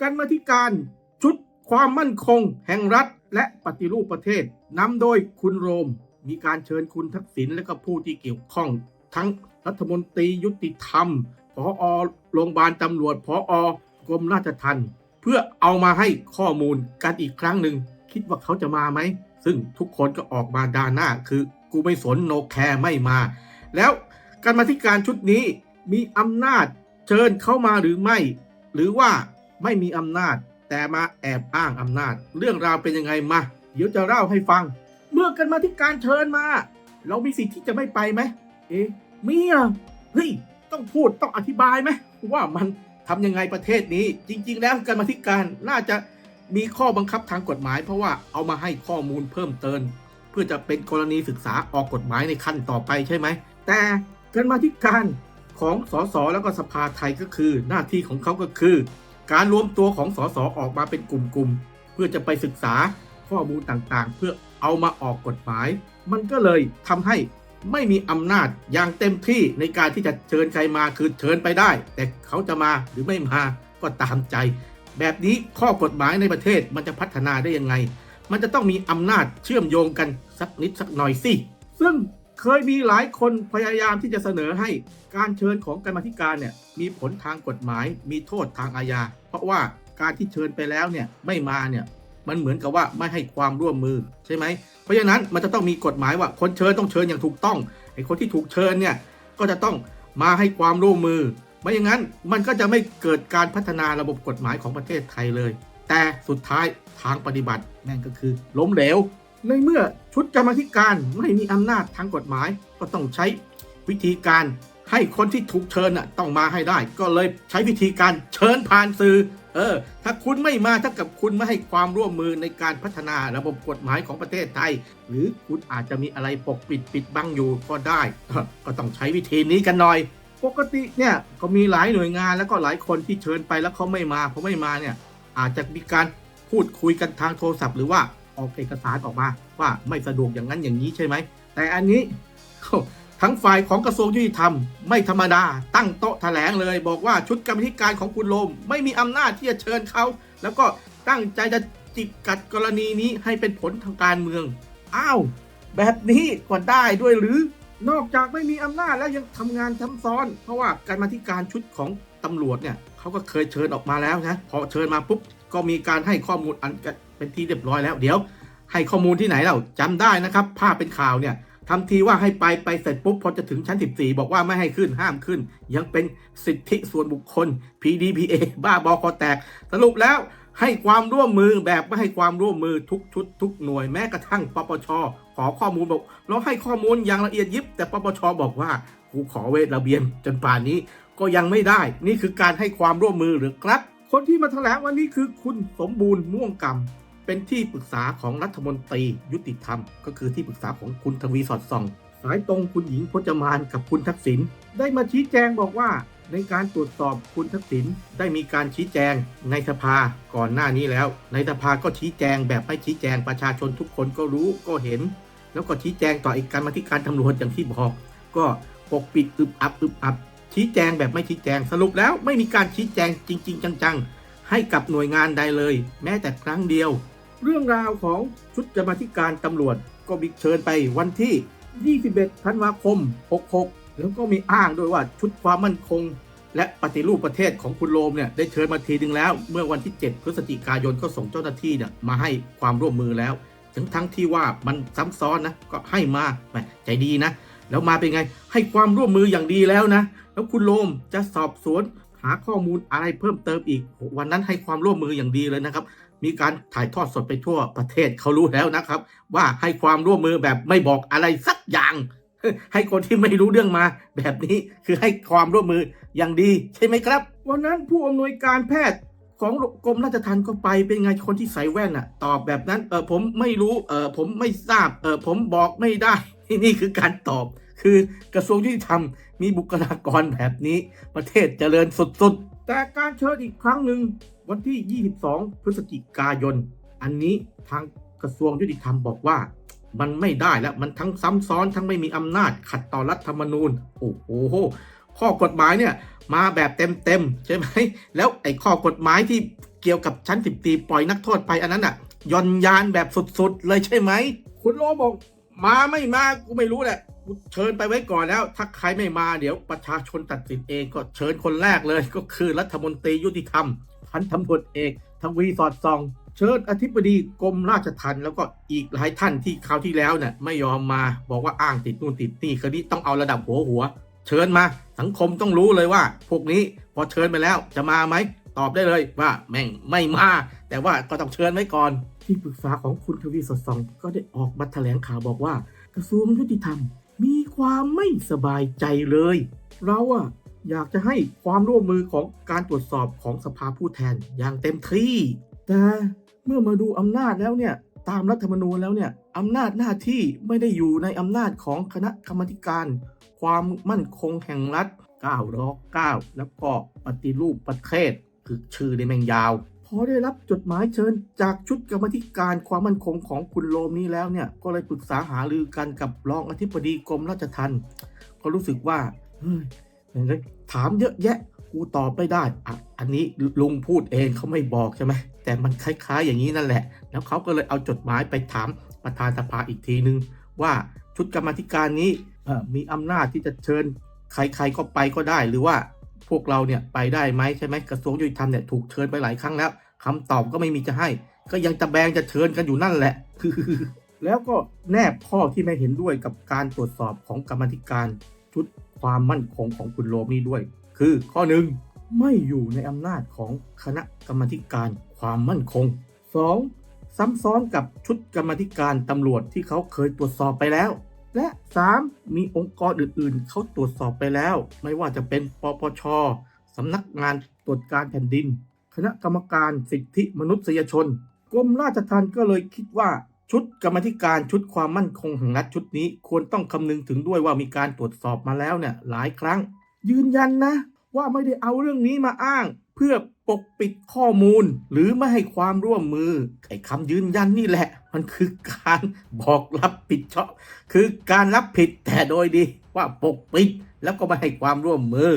การมาธิการชุดความมั่นคง แห่งรัฐและปฏิรูปประเทศนำโดยคุณโรม มีการเชิญคุณทักษิณและก็ผู้ที่เกี่ยวข้อง ทั้งรัฐมนตรียุติธรรมพออโรงพยาบาลตำรวจพออกรมราชทัณฑ์เพื่อเอามาให้ข้อมูลกันอีกครั้งหนึ่ง คิดว่าเขาจะมาไหม ซึ่งทุกคนก็ออกมาด่าหน้า คือกูไม่สนโนแคร์ไม่มา แล้วการมาธิการชุดนี้มีอำนาจเชิญเข้ามาหรือไม่ หรือว่า ไม่มีอำนาจ แต่มาแอบอ้างอำนาจ เรื่องราวเป็นยังไงมา เดี๋ยวจะเล่าให้ฟัง เมื่อกันมาธิการเชิญมา เรามีสิทธิ์ที่จะไม่ไปไหม เอ๊ะมีเหรอะเฮ้ยต้องพูดต้องอธิบายไหมว่ามันทำยังไงประเทศนี้ จริง ๆ แล้วการมาธิการน่าจะมีข้อบังคับทางกฎหมาย เพราะว่าเอามาให้ข้อมูลเพิ่มเติมเพื่อจะเป็นกรณีศึกษาออกกฎหมายในขั้นต่อไปใช่ไหม แต่การมาธิการของสสแล้วก็สภาไทยก็คือหน้าที่ของเขาก็คือ การรวมตัวของสสออกมาเป็นกลุ่มๆ เพื่อจะไปศึกษาข้อมูลต่างๆ เพื่อเอามาออกกฎหมาย มันก็เลยทำให้ไม่มีอำนาจอย่างเต็มที่ในการที่จะเชิญใครมาคือเชิญไปได้ แต่เขาจะมาหรือไม่มาก็ตามใจ แบบนี้ข้อกฎหมายในประเทศมันจะพัฒนาได้ยังไง มันจะต้องมีอำนาจเชื่อมโยงกันสักนิดสักหน่อยสิซึ่ง เคยมีหลายคนพยายามที่จะเสนอให้การเชิญของกรรมาธิการเนี่ยมีผลทางกฎหมาย มีโทษทางอาญา เพราะว่าการที่เชิญไปแล้วเนี่ยไม่มาเนี่ยมันเหมือนกับว่าไม่ให้ความร่วมมือใช่ไหม เพราะฉะนั้นมันจะต้องมีกฎหมายว่าคนเชิญต้องเชิญอย่างถูกต้องไอ้คนที่ถูกเชิญเนี่ยก็จะต้องมาให้ความร่วมมือ ไม่อย่างนั้นมันก็จะไม่เกิดการพัฒนาระบบกฎหมายของประเทศไทยเลย แต่สุดท้ายทางปฏิบัตินั่นก็คือล้มเหลว ในเมื่อชุดกรรมธิการไม่มีอำนาจทางกฎหมาย ก็ต้องใช้วิธีการให้คนที่ถูกเชิญน่ะต้องมาให้ได้ ก็เลยใช้วิธีการเชิญผ่านสื่อ เออ ถ้าคุณไม่มาถ้ากับคุณไม่ให้ความร่วมมือในการพัฒนาระบบกฎหมายของประเทศไทย หรือคุณอาจจะมีอะไรปกปิดปิดบังอยู่ก็ได้ ก็ต้องใช้วิธีนี้กันหน่อยปกติเนี่ยก็มีหลายหน่วยงานแล้วก็หลายคนที่เชิญไปแล้วเขาไม่มาเพราะไม่มาเนี่ยอาจจะมีการพูดคุยกันทางโทรศัพท์หรือว่า ออกเอกสารออกมา ว่าไม่สะดวกอย่างนั้นอย่างนี้ใช่ไหม แต่อันนี้ทั้งฝ่ายของกระทรวงยุติธรรมไม่ธรรมดา ตั้งโต๊ะแถลงเลย บอกว่าชุดกรรมธิการของคุณโลม ไม่มีอำนาจที่จะเชิญเขา แล้วก็ตั้งใจจะจิกกัดกรณีนี้ให้เป็นผลทางการเมือง อ้าว แบบนี้ก็ได้ด้วยหรือนอกจากไม่มีอำนาจแล้วยังทำงานซ้ำซ้อน เพราะว่าการมาธิการชุดของตำรวจเนี่ยเขาก็เคยเชิญออกมาแล้วนะพอเชิญมาปุ๊บก็มีการให้ข้อมูลอัน เป็นที่เรียบร้อยแล้ว เดี๋ยว ให้ข้อมูลที่ไหนเราจำได้นะครับ ภาพเป็นข่าวเนี่ยทำทีว่าให้ไปไปเสร็จปุ๊บพอจะถึงชั้น 14 บอกว่าไม่ให้ขึ้นห้ามขึ้น ยังเป็นสิทธิส่วนบุคคล PDPA บ้าบอคอแตก สรุปแล้วให้ความร่วมมือแบบไม่ให้ความร่วมมือทุกชุดทุกหน่วยแม้กระทั่งปปชขอข้อมูลบอกเราให้ข้อมูลอย่างละเอียดยิบ แต่ปปชบอกว่ากูขอเวทระเบียนจนป่านนี้ก็ยังไม่ได้ นี่คือการให้ความร่วมมือหรือครับ คนที่มาแถลงวันนี้คือคุณสมบูรณ์ม่วงกำ เป็นที่ปรึกษาของรัฐมนตรียุติธรรม ก็คือที่ปรึกษาของคุณทวีสอดส่อง สายตรงคุณหญิงพจมานกับคุณทักษิณได้มาชี้แจงบอกว่าในการตรวจสอบคุณทักษิณได้มีการชี้แจงในสภาก่อนหน้านี้แล้ว ในสภาก็ชี้แจงแบบไม่ชี้แจงประชาชนทุกคนก็รู้ก็เห็น แล้วก็ชี้แจงต่ออีกการมาธิการตำรวจอย่างที่บอก ก็ปกปิดอึบอับอึบอับ ชี้แจงแบบไม่ชี้แจงสรุปแล้วไม่มีการชี้แจงจริง ๆ จังๆให้กับหน่วยงานใดเลย แม้แต่ครั้งเดียว เรื่องราวของชุดกรรมธิการตำรวจก็บิกเชิญไปวันที่ 21 ธันวาคม 66 แล้วก็มีอ้างด้วยว่าชุดความมั่นคง และปฏิรูปประเทศของคุณโรมเนี่ยได้เชิญมาทีหนึ่งแล้ว เมื่อวันที่ 7 พฤศจิกายนก็ส่งเจ้าหน้าที่เนี่ยมาให้ความร่วมมือแล้วทั้งทั้งที่ว่ามันซ้ำซ้อนนะก็ให้มาใจดีนะ แล้วมาเป็นไงให้ความร่วมมืออย่างดีแล้วนะ แล้วคุณโรมจะสอบสวนหาข้อมูลอะไรเพิ่มเติมอีกวันนั้นให้ความร่วมมืออย่างดีเลยนะครับ มีการถ่ายทอดสดไปทั่วประเทศเขารู้แล้วนะครับ ว่าให้ความร่วมมือแบบไม่บอกอะไรสักอย่าง ให้คนที่ไม่รู้เรื่องมา แบบนี้คือให้ความร่วมมืออย่างดีใช่ไหมครับ วันนั้นผู้อำนวยการแพทย์ของกรมราชทัณฑ์ก็ไปเป็นไงคนที่ใส่แว่นอะตอบแบบนั้นเออผมไม่รู้เออผมไม่ทราบเออผมบอกไม่ได้นี่คือการตอบ คือกระทรวงยุติธรรมมีบุคลากรแบบนี้ ประเทศเจริญสุดๆ แต่การเชิญอีกครั้งหนึ่งวันที่ 22 พฤศจิกายน อันนี้ทางกระทรวงยุติธรรมบอกว่า มันไม่ได้แล้วมันทั้งซ้ำซ้อนทั้งไม่มีอำนาจขัดต่อรัฐธรรมนูญ โอ้โหข้อกฎหมายเนี่ยมาแบบเต็มๆใช่ไหมแล้วไอ้ข้อกฎหมายที่เกี่ยวกับชั้นสิบตีปล่อยนักโทษไปอันนั้นอะย่อนยานแบบสุดๆเลยใช่ไหม คุณโรบอกมาไม่มากูไม่รู้แหละ เชิญไปไว้ก่อนแล้ว ถ้าใครไม่มาเดี๋ยวประชาชนตัดสินเองก็เชิญคนแรกเลย ก็คือรัฐมนตรียุติธรรมพันตำรวจเอกทวีสอดส่อง เชิญอธิบดีกรมราชทัณฑ์แล้วก็อีกหลายท่านที่คราวที่แล้วเนี่ยไม่ยอมมาบอกว่าอ้างติดนู่นติดนี่คราวนี้ต้องเอาระดับหัวหัว เชิญมา สังคมต้องรู้เลยว่า พวกนี้พอเชิญไปแล้วจะมาไหมตอบได้เลยว่าแม่งไม่มา แต่ว่าก็ต้องเชิญไว้ก่อน ที่ปรึกษาของคุณทวีสดส่อง ก็ได้ออกมาแถลงข่าวบอกว่า กระทรวงยุติธรรม มีความไม่สบายใจเลย เราอะอยากจะให้ความร่วมมือของการตรวจสอบของสภาผู้แทนอย่างเต็มที่ แต่เมื่อมาดูอำนาจแล้วเนี่ยตามรัฐธรรมนูญแล้วเนี่ยอำนาจหน้าที่ไม่ได้อยู่ในอำนาจของคณะกรรมการ ความมั่นคงแห่งรัฐ9รอ9แล้วก็ปฏิรูปประเทศคือชื่อในแมงยาว พอได้รับจดหมายเชิญ จากชุดกรรมธิการความมั่นคงของคุณโรมนี้แล้วเนี่ย ก็เลยปรึกษาหารือกันกับรองอธิบดีกรมราชทัณฑ์ก็รู้สึกว่าเฮ้ยถามเยอะแยะกูตอบไม่ได้อะอันนี้ลุงพูดเองเขาไม่บอกใช่ไหมแต่มันคล้ายๆอย่างนี้นั่นแหละ แล้วเขาก็เลยเอาจดหมายไปถามประธานสภาอีกทีนึง ว่าชุดกรรมธิการนี้มีอำนาจที่จะเชิญใครๆก็ไปก็ได้หรือว่า พวกเราเนี่ยไปได้ไหมใช่ไหมกระทรวงยุติธรรมเนี่ยถูกเชิญไปหลายครั้งแล้วคำตอบก็ไม่มีจะให้ ก็ยังจะแบงจะเชิญกันอยู่นั่นแหละ แล้วก็แนบข้อที่ไม่เห็นด้วยกับการตรวจสอบของกรรมธิการชุดความมั่นคงของคุณโรมนี้ด้วย คือข้อหนึ่งไม่อยู่ในอำนาจของคณะกรรมธิการความมั่นคง 2. ซ้ำซ้อนกับชุดกรรมธิการตำรวจที่เขาเคยตรวจสอบไปแล้ว และ 3. มีองค์กรอื่นๆ เขาตรวจสอบไปแล้ว ไม่ว่าจะเป็นปปชสำนักงานตรวจการแผ่นดิน คณะกรรมการสิทธิมนุษยชนกรมราชทัณฑ์ก็เลยคิดว่าชุดกรรมธิการชุดความมั่นคงแห่งรัฐชุดนี้ ควรต้องคำนึงถึงด้วยว่ามีการตรวจสอบมาแล้วเนี่ยหลายครั้ง ยืนยันนะ ว่าไม่ได้เอาเรื่องนี้มาอ้าง เพื่อปกปิดข้อมูลหรือไม่ให้ความร่วมมือ ไอ้คำยืนยันนี่แหละ มันคือการบอกรับผิดชอบ คือการรับผิดแต่โดยดีว่าปกปิดแล้วก็ไม่ให้ความร่วมมือ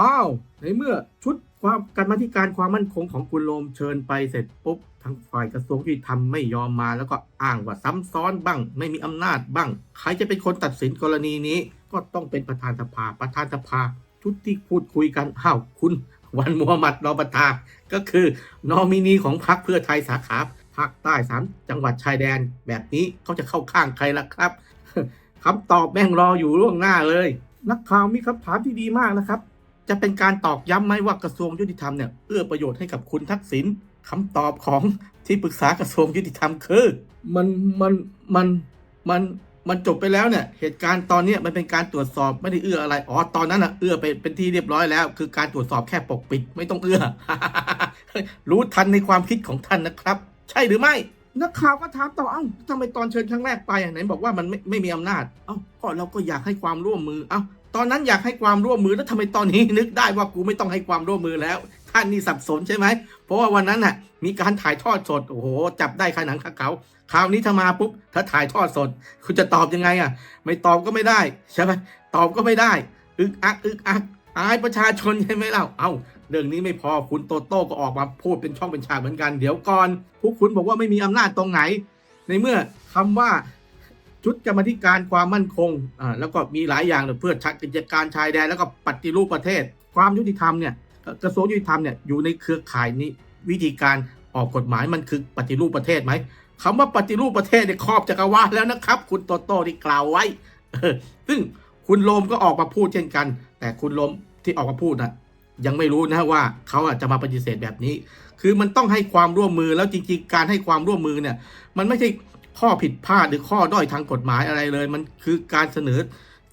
อ้าวในเมื่อชุดความการมาธิการความมั่นคงของคุณโรมเชิญไปเสร็จปุ๊บทางฝ่ายกระทรวงยุติธรรมไม่ยอมมาแล้วก็อ้างว่าซ้ำซ้อนบ้าง ไม่มีอำนาจบ้าง ใครจะเป็นคนตัดสินกรณีนี้ ก็ต้องเป็นประธานสภาประธานสภาชุดที่พูดคุยกันอ้าวคุณ วันมูฮัมหมัดรอประทาก็คือนอมินีของพรรคเพื่อไทยสาขาภาคใต้สามจังหวัดชายแดน แบบนี้เขาจะเข้าข้างใครล่ะครับคำตอบแม่งรออยู่ล่วงหน้าเลย นักข่าวมีคำถามที่ดีมากนะครับ จะเป็นการตอกย้ำไหมว่ากระทรวงยุติธรรมเนี่ยเอื้อประโยชน์ให้กับคุณทักษิณคำตอบของที่ปรึกษากระทรวงยุติธรรมคือ มันมันมันมัน มันจบไปแล้วเนี่ยเหตุการณ์ตอนเนี้ยมันเป็นการตรวจสอบไม่ได้เอื้ออะไรอ๋อตอนนั้นอะเอื้อไปเป็นที่เรียบร้อยแล้ว คือการตรวจสอบแค่ปกปิดไม่ต้องเอื้อ รู้ทันในความคิดของท่านนะครับ ใช่หรือไม่นักข่าวก็ถามต่อเอ้าทำไมตอนเชิญครั้งแรกไปไหนบอกว่ามันไม่ไม่มีอำนาจ เอ้าก็เราก็อยากให้ความร่วมมือเอ้าตอนนั้นอยากให้ความร่วมมือแล้วทำไมตอนนี้นึกได้ว่ากูไม่ต้องให้ความร่วมมือแล้ว ท่านนี่สับสนใช่ไหม เพราะว่าวันนั้นน่ะ มีการถ่ายทอดสด โอ้โห จับได้ขนังขาเขา คราวนี้ถ้ามาปุ๊บ ถ้าถ่ายทอดสด คุณจะตอบยังไงอะ ไม่ตอบก็ไม่ได้ ใช่ไหมตอบก็ไม่ได้ อึกอัก อึกอัก อายประชาชนใช่ไหมเล่า เอ้าเรื่องนี้ไม่พอคุณโตโต้ก็ออกมาพูดเป็นช่องเป็นฉากเหมือนกัน เดี๋ยวก่อน พวกคุณบอกว่าไม่มีอำนาจตรงไหน ในเมื่อคำว่าชุดกรรมธิการความมั่นคง อ่า แล้วก็มีหลายอย่างเลยเพื่อชักกิจการชายแดนแล้วก็ปฏิรูปประเทศ ความยุติธรรมเนี่ย กระทรวงยุติธรรมเนี่ยอยู่ในเครือข่ายนี้วิธีการออกกฎหมายมันคือปฏิรูปประเทศไหมคำว่าปฏิรูปประเทศเนี่ยครอบจักรวาลแล้วนะครับ คุณโตโต้ที่กล่าวไว้ ซึ่งคุณโลมก็ออกมาพูดเช่นกัน แต่คุณโลมที่ออกมาพูดนะยังไม่รู้นะว่าเขาอะจะมาปฏิเสธแบบนี้ คือมันต้องให้ความร่วมมือแล้วจริง ๆ การให้ความร่วมมือเนี่ย มันไม่ใช่ข้อผิดพลาดหรือข้อด้อยทางกฎหมายอะไรเลย มันคือการเสนอ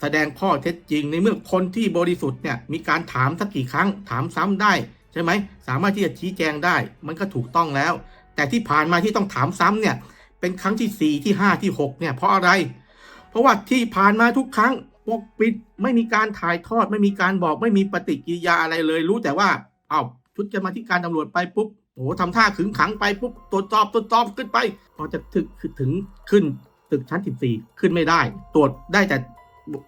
แสดงข้อเท็จจริงในเมื่อคนที่บริสุทธิ์เนี่ยมีการถามสักกี่ครั้งถามซ้ำได้ใช่ไหมสามารถที่จะชี้แจงได้ มันก็ถูกต้องแล้ว แต่ที่ผ่านมาที่ต้องถามซ้ำเนี่ยเป็นครั้งที่สี่ที่ห้าที่หกเนี่ยเพราะอะไร เพราะว่าที่ผ่านมาทุกครั้งปกปิดไม่มีการถ่ายทอด ไม่มีการบอกไม่มีปฏิกิริยาอะไรเลย รู้แต่ว่าเอาวชุดกรรมาธิการตำรวจไปปุ๊บโอ้โหทำท่าขึงขังไปปุ๊บตรวจสอบตรวจสอบขึ้นไปพอจะถึงถึงขึ้นตึกชั้น 14 ขึ้นไม่ได้ ตรวจได้แต่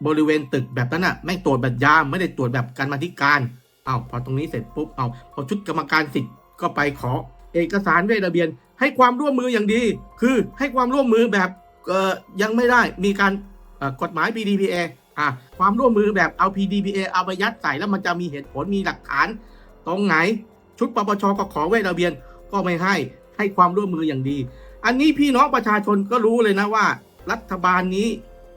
บริเวณตึกแบบนั้นน่ะไม่ตรวจแบบยามไม่ได้ตรวจแบบการมาธิการเอาวพอตรงนี้เสร็จปุ๊บเอาพอชุดกรรมการสิทธิ์ก็ไปขอ เอกสารเวทระเบียน ให้ความร่วมมืออย่างดี คือให้ความร่วมมือแบบเอ่อยังไม่ได้มีการกฎหมาย PDPA อะความร่วมมือแบบเอา PDPA เอาไปยัดใส่แล้วมันจะมีเหตุผลมีหลักฐาน ตรงไหน ชุดปปชก็ขอเวทระเบียนก็ไม่ให้ให้ความร่วมมืออย่างดี อันนี้พี่น้องประชาชนก็รู้เลยนะว่า รัฐบาลนี้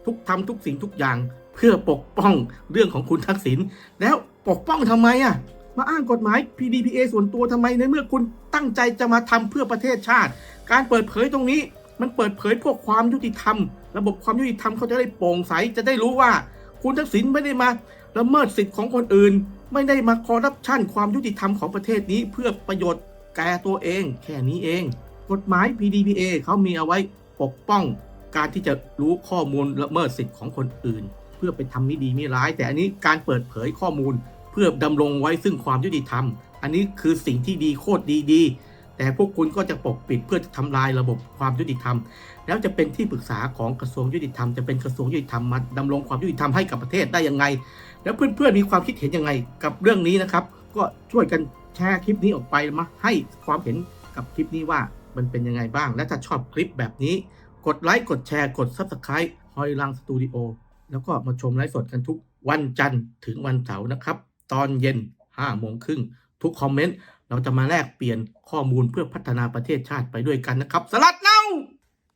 ทุกทำทุกสิ่งทุกอย่างเพื่อปกป้องเรื่องของคุณทักษิณแล้วปกป้องทำไมอะมาอ้างกฎหมาย PDPA ส่วนตัวทำไมในเมื่อคุณตั้งใจจะมาทำเพื่อประเทศชาติ การเปิดเผยตรงนี้มันเปิดเผยพวกความยุติธรรม ระบบความยุติธรรมเขาจะได้โปร่งใสจะได้รู้ว่า คุณทักษิณไม่ได้มาละเมิดสิทธิ์ของคนอื่น ไม่ได้มาคอร์รัปชันความยุติธรรมของประเทศนี้เพื่อประโยชน์แก่ตัวเอง แค่นี้เอง กฎหมาย PDPA เขามีเอาไว้ปกป้อง การที่จะรู้ข้อมูลละเมิดสิทธิ์ของคนอื่น เพื่อไปทำไม่ดีไม่ร้าย แต่อันนี้การเปิดเผยข้อมูล เพื่อดำรงไว้ซึ่งความยุติธรรม อันนี้คือสิ่งที่ดีโคตรดีๆแต่พวกคุณก็จะปกปิดเพื่อจะทำลายระบบความยุติธรรม แล้วจะเป็นที่ปรึกษาของกระทรวงยุติธรรม จะเป็นกระทรวงยุติธรรมมาดำรงความยุติธรรมให้กับประเทศได้ยังไง แล้วเพื่อนๆมีความคิดเห็นยังไง กับเรื่องนี้นะครับ ก็ช่วยกันแชร์คลิปนี้ออกไปมาให้ความเห็นกับคลิปนี้ว่ามันเป็นยังไงบ้าง และถ้าชอบคลิปแบบนี้ กดไลค์ กดแชร์ กด Subscribe ฮอยลังสตูดิโอ แล้วก็มาชมไลฟ์สดกันทุกวันจันทร์ถึงวันเสาร์นะครับ ตอนเย็น5โมงครึ่งทุกคอมเมนต์ เราจะมาแลกเปลี่ยนข้อมูลเพื่อพัฒนาประเทศชาติไปด้วยกันนะครับ สลัดนะ